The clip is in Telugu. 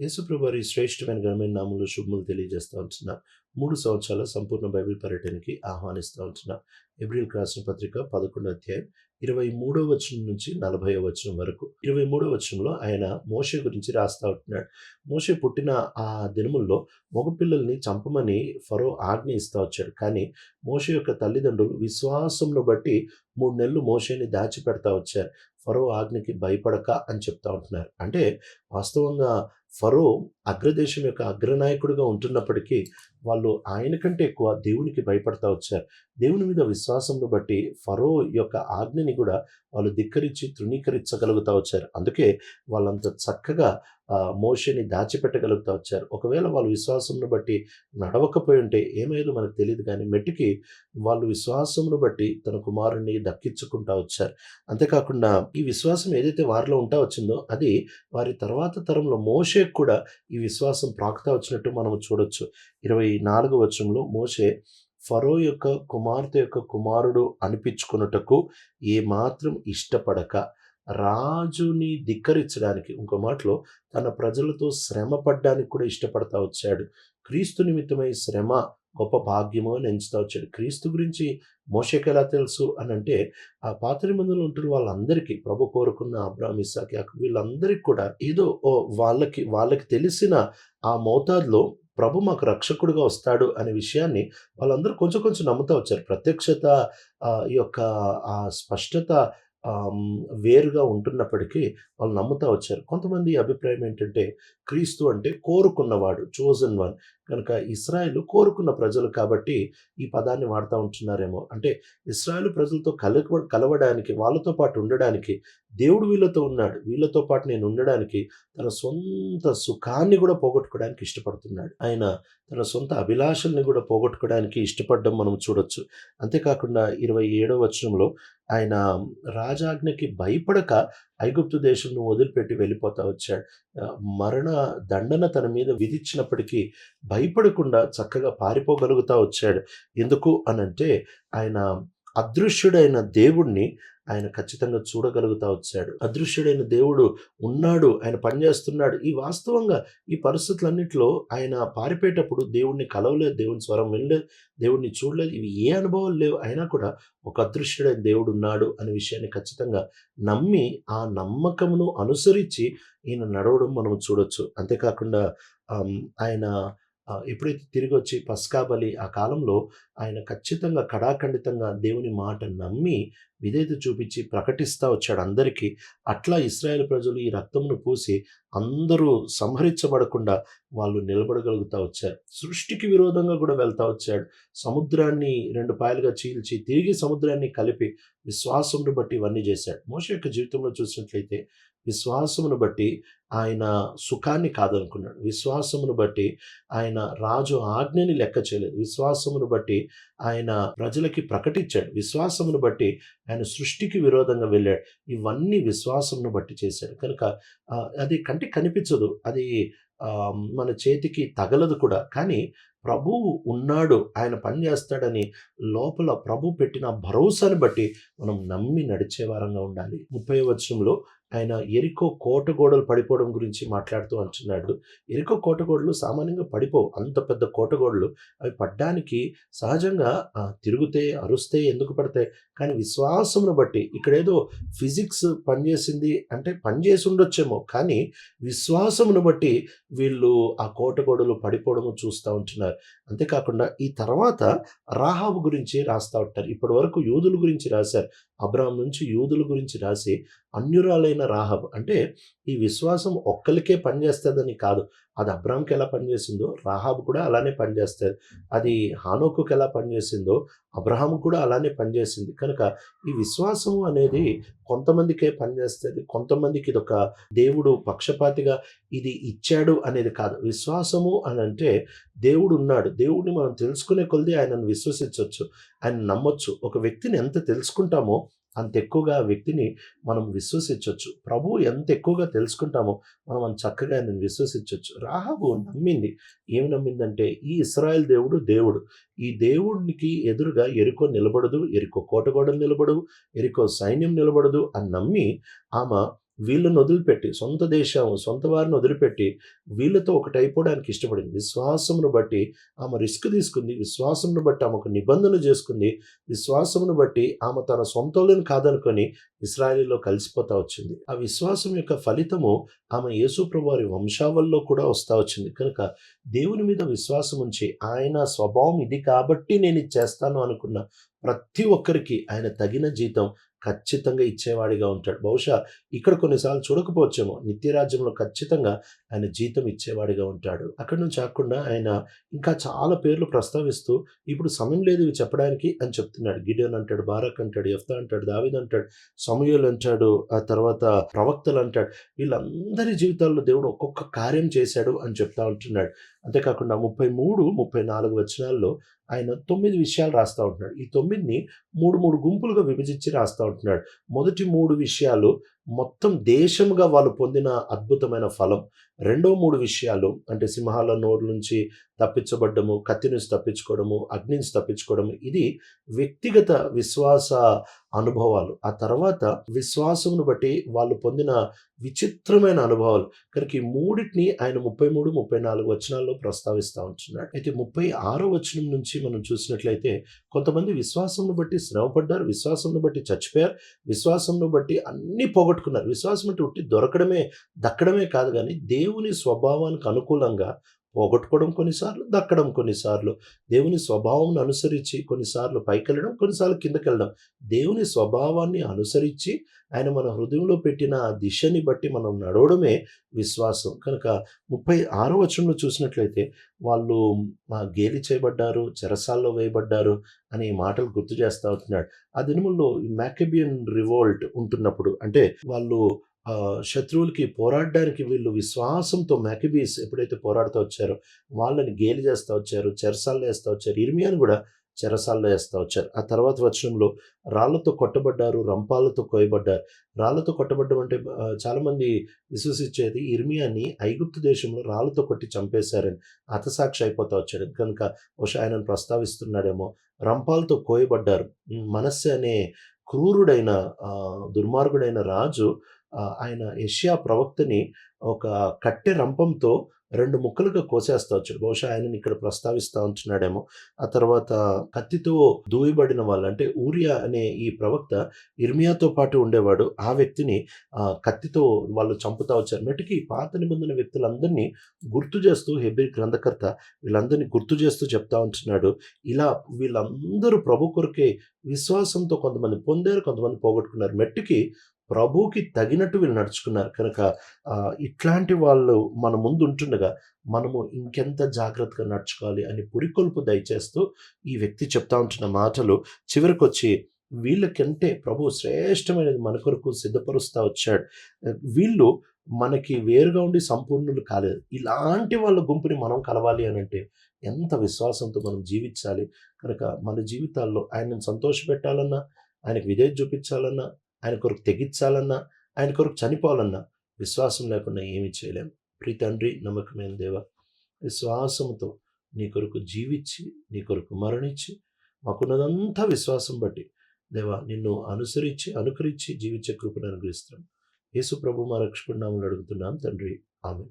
యేసుప్రభు వారి శ్రేష్టమైన ఘనమైన నామంలో శుభములు తెలియజేస్తూ ఉంటున్నా. మూడు సంవత్సరాల సంపూర్ణ బైబిల్ పర్యటనకి ఆహ్వానిస్తూ ఉంటున్నా. ఎబ్రిల్ రాసిన పత్రిక పదకొండో అధ్యాయం ఇరవై మూడో వచనం నుంచి నలభై వచనం వరకు. ఇరవై మూడో వచనంలో ఆయన మోషే గురించి రాస్తా ఉంటున్నాడు. మోషే పుట్టిన ఆ దినముల్లో మగపిల్లల్ని చంపమని ఫరో ఆజ్ఞ ఇస్తా వచ్చాడు. కానీ మోషే యొక్క తల్లిదండ్రులు విశ్వాసంను బట్టి మూడు నెలలు మోషేని దాచిపెడతా వచ్చారు. ఫరో ఆజ్ఞకి భయపడక అని చెప్తా ఉంటున్నారు. అంటే వాస్తవంగా ఫరో అగ్రదేశం యొక్క అగ్రనాయకుడిగా ఉంటున్నప్పటికీ వాళ్ళు ఆయన కంటే ఎక్కువ దేవునికి భయపడతా వచ్చారు. దేవుని మీద విశ్వాసంను బట్టి ఫరో యొక్క ఆజ్ఞని కూడా వాళ్ళు ధిక్కరించి తృణీకరించగలుగుతా వచ్చారు. అందుకే వాళ్ళంత చక్కగా మోషేని దాచిపెట్టగలుగుతా వచ్చారు. ఒకవేళ వాళ్ళు విశ్వాసంను బట్టి నడవకపోయి ఉంటే ఏమయ్యేదో మనకు తెలియదు కానీ మెట్టుకి వాళ్ళు విశ్వాసమును బట్టి తన కుమారుణ్ణి దక్కించుకుంటా వచ్చారు. అంతేకాకుండా ఈ విశ్వాసం ఏదైతే వారిలో ఉంటా వచ్చిందో అది వారి తర్వాత తరంలో మోషేకు కూడా ఈ విశ్వాసం ప్రాకుతా వచ్చినట్టు మనం చూడొచ్చు. ఇరవై నాలుగు వచనంలో మోషే ఫరో యొక్క కుమార్తె యొక్క కుమారుడు అనిపించుకున్నటకు ఏమాత్రం ఇష్టపడక రాజుని ధిక్కరించడానికి ఇంకో మాటలో తన ప్రజలతో శ్రమ పడ్డానికి కూడా ఇష్టపడతా వచ్చాడు. క్రీస్తు నిమిత్తమై శ్రమ గొప్ప భాగ్యము అని ఎంచుతా వచ్చాడు. క్రీస్తు గురించి మోషకి ఎలా తెలుసు అని అంటే ఆ పాత్ర మందులు ఉంటున్న వాళ్ళందరికీ ప్రభు కోరుకున్న అబ్రామ్ ఇసాకి వీళ్ళందరికీ కూడా ఏదో ఓ వాళ్ళకి వాళ్ళకి తెలిసిన ఆ మోతాదులో ప్రభు మాకు రక్షకుడుగా వస్తాడు అనే విషయాన్ని వాళ్ళందరూ కొంచెం కొంచెం నమ్ముతా వచ్చారు. ప్రత్యక్షత ఈ యొక్క ఆ స్పష్టత వేరుగా ఉంటున్నప్పటికీ వాళ్ళు నమ్ముతా వచ్చారు. కొంతమంది అభిప్రాయం ఏంటంటే క్రీస్తు అంటే కోరుకున్నవాడు చోజన్ వన్ కనుక ఇస్రాయేల్ కోరుకున్న ప్రజలు కాబట్టి ఈ పదాన్ని వాడుతూ ఉంటున్నారేమో. అంటే ఇస్రాయేల్ ప్రజలతో కలవ కలవడానికి వాళ్ళతో పాటు ఉండడానికి దేవుడు వీళ్ళతో ఉన్నాడు. వీళ్ళతో పాటు నేను ఉండడానికి తన సొంత సుఖాన్ని కూడా పోగొట్టుకోవడానికి ఇష్టపడుతున్నాడు. ఆయన తన సొంత అభిలాషల్ని కూడా పోగొట్టుకోవడానికి ఇష్టపడడం మనం చూడొచ్చు. అంతేకాకుండా ఇరవై ఏడవ వచనంలో ఆయన రాజాజ్ఞకి భయపడక ఐగుప్తు దేశంను వదిలిపెట్టి వెళ్ళిపోతా వచ్చాడు. మరణ దండన తన మీద విధించినప్పటికీ భయపడకుండా చక్కగా పారిపోగలుగుతా వచ్చాడు. ఎందుకు అనంటే ఆయన అదృశ్యుడైన దేవుణ్ణి ఆయన ఖచ్చితంగా చూడగలుగుతా వచ్చాడు. అదృశ్యుడైన దేవుడు ఉన్నాడు ఆయన పనిచేస్తున్నాడు. ఈ వాస్తవంగా ఈ పరిస్థితులన్నింటిలో ఆయన పారిపోయేటప్పుడు దేవుణ్ణి కలవలేదు దేవుని స్వరం వినలేదు దేవుణ్ణి చూడలేదు. ఇవి ఏ అనుభవాలు లేవు అయినా కూడా ఒక అదృశ్యుడైన దేవుడు ఉన్నాడు అనే విషయాన్ని ఖచ్చితంగా నమ్మి ఆ నమ్మకమును అనుసరించి ఈయన నడవడం మనం చూడొచ్చు. అంతేకాకుండా ఆయన ఎప్పుడైతే తిరిగి వచ్చి పస్కా బలి ఆ కాలంలో ఆయన ఖచ్చితంగా కడాఖండితంగా దేవుని మాట నమ్మి విధేయత చూపించి ప్రకటిస్తూ వచ్చాడు అందరికీ. అట్లా ఇస్రాయేల్ ప్రజలు ఈ రక్తమును పూసి అందరూ సంహరించబడకుండా వాళ్ళు నిలబడగలుగుతా వచ్చారు. సృష్టికి విరోధంగా కూడా వెళ్తూ వచ్చాడు. సముద్రాన్ని రెండు పాయలుగా చీల్చి తిరిగి సముద్రాన్ని కలిపి విశ్వాసమును బట్టి ఇవన్నీ చేశాడు. మోష యొక్క జీవితంలో చూసినట్లయితే విశ్వాసమును బట్టి ఆయన సుఖాన్ని కాదనుకున్నాడు. విశ్వాసమును బట్టి ఆయన రాజు ఆజ్ఞని లెక్క చేయలేదు. విశ్వాసమును బట్టి ఆయన ప్రజలకి ప్రకటించాడు. విశ్వాసమును బట్టి ఆయన సృష్టికి విరోధంగా వెళ్ళాడు. ఇవన్నీ విశ్వాసమును బట్టి చేశాడు. కనుక అది కంటికి కనిపించదు. అది మన చేతికి తగలదు కూడా. కానీ ప్రభువు ఉన్నాడు. ఆయన పని చేస్తాడని లోపల ప్రభు పెట్టిన భరోసాని బట్టి మనం నమ్మి నడిచే వారంగా ఉండాలి. ముప్పై వచనంలో ఆయన ఎరికో కోటగోడలు పడిపోవడం గురించి మాట్లాడుతూ అంటున్నాడు. ఎరికో కోటగోడలు సామాన్యంగా పడిపోవు. అంత పెద్ద కోటగోడలు అవి పడ్డానికి సహజంగా ఆ, తిరుగుతే అరుస్తే ఎందుకు పడతాయి? కానీ విశ్వాసమును బట్టి ఇక్కడేదో ఫిజిక్స్ పనిచేసింది అంటే పనిచేసి ఉండొచ్చేమో కానీ విశ్వాసమును బట్టి వీళ్ళు ఆ కోటగోడలు పడిపోవడము చూస్తూ ఉంటున్నారు. అంతేకాకుండా ఈ తర్వాత రాహాబు గురించి రాస్తూ ఉంటారు. ఇప్పటి వరకు యూదుల గురించి రాశారు. అబ్రాహం నుంచి యూదుల గురించి రాసి అన్యురాలైన రాహబ్. అంటే ఈ విశ్వాసం ఒక్కరికే పనిచేస్తుందని కాదు. అది అబ్రామ్కి ఎలా పనిచేసిందో రాహాబ్ కూడా అలానే పనిచేస్తుంది అది హానోకుకి ఎలా పనిచేసిందో అబ్రహాం కూడా అలానే పనిచేసింది. కనుక ఈ విశ్వాసము అనేది కొంతమందికే పనిచేస్తుంది. కొంతమందికి ఇది ఒక దేవుడు పక్షపాతిగా ఇది ఇచ్చాడు అనేది కాదు. విశ్వాసము అని అంటే దేవుడు ఉన్నాడు. దేవుడిని మనం తెలుసుకునే కొలది ఆయనను విశ్వసించవచ్చు ఆయన నమ్మొచ్చు. ఒక వ్యక్తిని ఎంత తెలుసుకుంటామో అంత ఎక్కువగా వ్యక్తిని మనం విశ్వసించవచ్చు ప్రభు ఎంత ఎక్కువగా తెలుసుకుంటామో మనం అంత చక్కగా ఆయనను విశ్వసించవచ్చు రాహాబు నమ్మింది. ఏమి నమ్మిందంటే ఈ ఇస్రాయల్ దేవుడు దేవుడు. ఈ దేవుడికి ఎదురుగా ఎరుకో నిలబడదు ఎరుకో కోటగోడలు నిలబడవు ఎరుకో సైన్యం నిలబడదు అని నమ్మి ఆమె వీళ్ళని వదిలిపెట్టి సొంత దేశం సొంత వారిని వదిలిపెట్టి వీళ్ళతో ఒకటి అయిపోవడానికి ఇష్టపడింది. విశ్వాసమును బట్టి ఆమె రిస్క్ తీసుకుంది. విశ్వాసమును బట్టి ఆమె ఒక నిబంధన చేసుకుంది. విశ్వాసమును బట్టి ఆమె తన సొంతలను కాదనుకొని ఇస్రాయలీలో కలిసిపోతా వచ్చింది. ఆ విశ్వాసం యొక్క ఫలితము ఆమె యేసుప్రభు వారి వంశావల్లో కూడా వస్తా వచ్చింది. కనుక దేవుని మీద విశ్వాసం ఉంచి ఆయన స్వభావం ఇది కాబట్టి నేను ఇది చేస్తాను అనుకున్న ప్రతి ఒక్కరికి ఆయన తగిన జీతం ఖచ్చితంగా ఇచ్చేవాడిగా ఉంటాడు. బహుశా ఇక్కడ కొన్నిసార్లు చూడకపోవచ్చేమో. నిత్యరాజ్యంలో ఖచ్చితంగా ఆయన జీతం ఇచ్చేవాడిగా ఉంటాడు. అక్కడి నుంచి కాకుండా ఆయన ఇంకా చాలా పేర్లు ప్రస్తావిస్తూ ఇప్పుడు సమయం లేదు ఇవి చెప్పడానికి అని చెప్తున్నాడు. గిడియన్ అంటాడు బారక్ అంటాడు ఎఫ్తా అంటాడు దావిద్ అంటాడు సమయలు అంటాడు ఆ తర్వాత ప్రవక్తలు అంటాడు. వీళ్ళందరి జీవితాల్లో దేవుడు ఒక్కొక్క కార్యం చేశాడు అని చెప్తా ఉంటున్నాడు. అంతేకాకుండా ముప్పై మూడు ముప్పై నాలుగు వచనాల్లో ఆయన తొమ్మిది విషయాలు రాస్తూ ఉంటున్నాడు. ఈ తొమ్మిదిని మూడు మూడు గుంపులుగా విభజించి రాస్తూ ఉంటున్నాడు. మొదటి మూడు విషయాలు మొత్తం దేశముగా వాళ్ళు పొందిన అద్భుతమైన ఫలం. రెండో మూడు విషయాలు అంటే సింహాల నోరు నుంచి తప్పించబడ్డము కత్తి నుంచి తప్పించుకోవడము అగ్ని నుంచి తప్పించుకోవడము ఇది వ్యక్తిగత విశ్వాస అనుభవాలు. ఆ తర్వాత విశ్వాసమును బట్టి వాళ్ళు పొందిన విచిత్రమైన అనుభవాలు. కనుక ఈ మూడింటిని ఆయన ముప్పై మూడు ముప్పై నాలుగు వచనాల్లో ప్రస్తావిస్తూ ఉంటున్నాడు. అయితే ముప్పై ఆరో వచనం నుంచి మనం చూసినట్లయితే కొంతమంది విశ్వాసంను బట్టి శ్రమపడ్డారు విశ్వాసంను బట్టి చచ్చిపోయారు విశ్వాసంను బట్టి అన్ని పోగొట్టుకున్నారు. విశ్వాసం అంటే ఉట్టి దొరకడమే దక్కడమే కాదు కానీ దేవుని స్వభావానికి అనుకూలంగా పోగొట్టుకోవడం కొన్నిసార్లు దక్కడం కొన్నిసార్లు దేవుని స్వభావం అనుసరించి కొన్నిసార్లు పైకి వెళ్ళడం కొన్నిసార్లు కిందకి వెళ్ళడం దేవుని స్వభావాన్ని అనుసరించి ఆయన మన హృదయంలో పెట్టిన ఆ దిశని బట్టి మనం నడవడమే విశ్వాసం. కనుక ముప్పై ఆరో వచనంలో చూసినట్లయితే వాళ్ళు గేలి చేయబడ్డారు చెరసాల్లో వేయబడ్డారు అనే మాటలు గుర్తు చేస్తూ ఉంటున్నాడు. ఆ దినముల్లో మ్యాకబియన్ రివోల్ట్ ఉంటున్నప్పుడు అంటే వాళ్ళు శత్రువులకి పోరాడడానికి వీళ్ళు విశ్వాసంతో మ్యాకబీస్ ఎప్పుడైతే పోరాడుతూ వచ్చారో వాళ్ళని గేలి చేస్తూ వచ్చారు చెరసాల్లో వేస్తూ వచ్చారు. ఇర్మియాను కూడా చెరసాల్లో వేస్తూ వచ్చారు. ఆ తర్వాత వచనంలో రాళ్ళతో కొట్టబడ్డారు రంపాలతో కోయబడ్డారు రాళ్ళతో కొట్టబడ్డం అంటే చాలామంది విశ్వసించేది ఇర్మియాని ఐగుప్తు దేశంలో రాళ్ళతో కొట్టి చంపేశారని అతసాక్షి అయిపోతా వచ్చాడు. కనుక బహుశా ఆయనను ప్రస్తావిస్తున్నాడేమో. రంపాలతో కోయబడ్డారు మనస్సు అనే క్రూరుడైన దుర్మార్గుడైన రాజు ఆయన ఏషియా ప్రవక్తని ఒక కట్టె రంపంతో రెండు ముక్కలుగా కోసేస్తా వచ్చాడు. బహుశా ఆయనని ఇక్కడ ప్రస్తావిస్తూ ఉంటున్నాడేమో. ఆ తర్వాత కత్తితో దూయబడిన వాళ్ళు అంటే ఊరియా అనే ఈ ప్రవక్త ఇర్మియాతో పాటు ఉండేవాడు. ఆ వ్యక్తిని కత్తితో వాళ్ళు చంపుతా వచ్చారు. మెటికి పాత నిబంధన వ్యక్తులందరినీ గుర్తు చేస్తూ హెబ్రి గ్రంథకర్త వీళ్ళందరినీ గుర్తు చేస్తూ చెప్తా ఉంటున్నాడు. ఇలా వీళ్ళందరూ ప్రభు కొరకే విశ్వాసంతో కొంతమంది పొందారు కొంతమంది పోగొట్టుకున్నారు. మెట్టుకి ప్రభువుకి తగినట్టు వీళ్ళు నడుచుకున్నారు. కనుక ఇట్లాంటి వాళ్ళు మన ముందు ఉంటుండగా మనము ఇంకెంత జాగ్రత్తగా నడుచుకోవాలి అని పురికొల్పు దయచేస్తూ ఈ వ్యక్తి చెప్తా ఉంటున్న మాటలు చివరికి వచ్చి వీళ్ళకంటే ప్రభు శ్రేష్టమైనది మన కొరకు సిద్ధపరుస్తూ వచ్చాడు. వీళ్ళు మనకి వేరుగా ఉండి సంపూర్ణులు కాలేదు. ఇలాంటి వాళ్ళ గుంపుని మనం కలవాలి అని అంటే ఎంత విశ్వాసంతో మనం జీవించాలి. కనుక మన జీవితాల్లో ఆయనను సంతోషపెట్టాలన్నా ఆయనకు విధేయత చూపించాలన్నా ఆయన కొరకు తెగించాలన్నా ఆయన కొరకు చనిపోవాలన్నా విశ్వాసం లేకుండా ఏమీ చేయలేం. ప్రీ తండ్రి నమ్మకమైన దేవ విశ్వాసంతో నీ కొరకు జీవించి నీ కొరకు మరణించి మాకున్నదంతా విశ్వాసం బట్టి దేవా నిన్ను అనుసరించి అనుకరించి జీవించే కృపను అనుగ్రహిస్తాం యేసు ప్రభు మా రక్షకుడు నామములో అడుగుతున్నాం. తండ్రి ఆమె